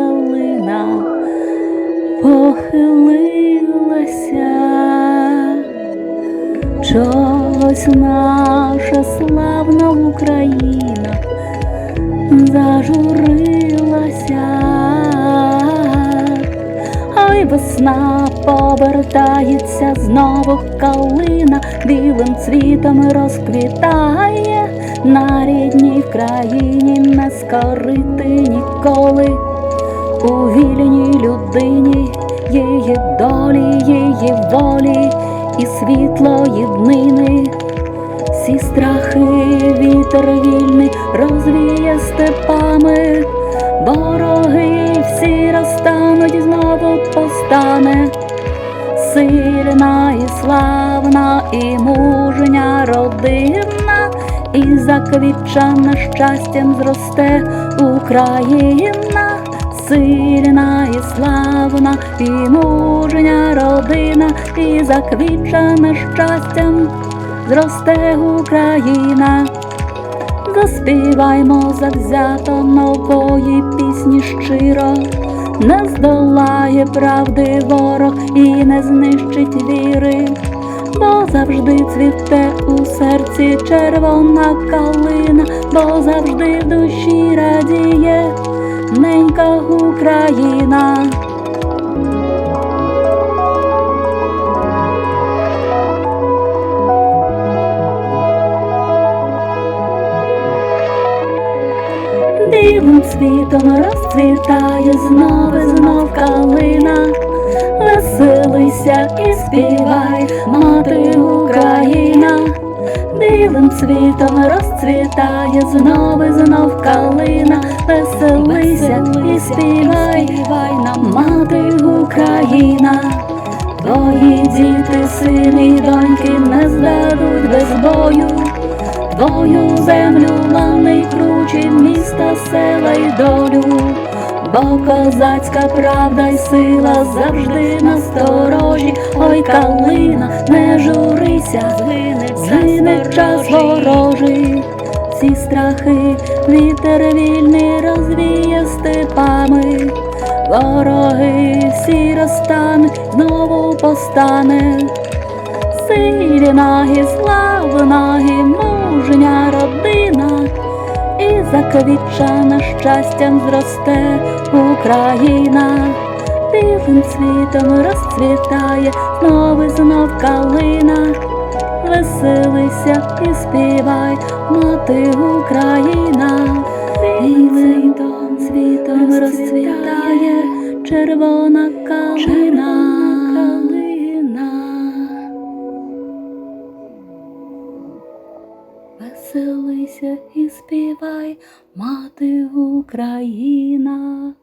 Україна похилилася, чогось наша славна Україна зажурилася, ой весна повертається знову калина, білим цвітом розквітає. На рідній країні не скорити ніколи у вільній людині, її долі, її волі і світлої днини. Всі страхи вітер вільний розвіє степами, вороги всі розтануть, знову постане. Сильна і славна і мужня родина, і заквітчана щастям зросте Україна, сильна і славна і мужня родина, і заквітчана щастям. Зросте Україна. Заспіваймо завзято нової пісні щиро, не здолає правди ворог і не знищить віри, бо завжди цвіте у серці червона калина, бо завжди в душі радіє Україна. Дивним світом розцвітає знов і знов калина, веселися і співай, мати Україна, дивним світом розцвітає знов і знов калина, веселися і співай, нам, мати Україна. Твої діти, сини доньки не здадуть без бою. Твою землю лани кручі, міста, села й долю, бо козацька правда й сила завжди насторожі, ой калина, не журися, згине, згине час ворожий, всі страхи, вітер вільний розвіє степами, вороги всі розтануть, знову постане. Сильна і славна і мужня родина, і заквітчана щастям зросте Україна, білим світом розцвітає знов і знов калина, веселися і співай, мати Україна, білим світом розцвітає червона калина. Веселися і співай, мати Україна.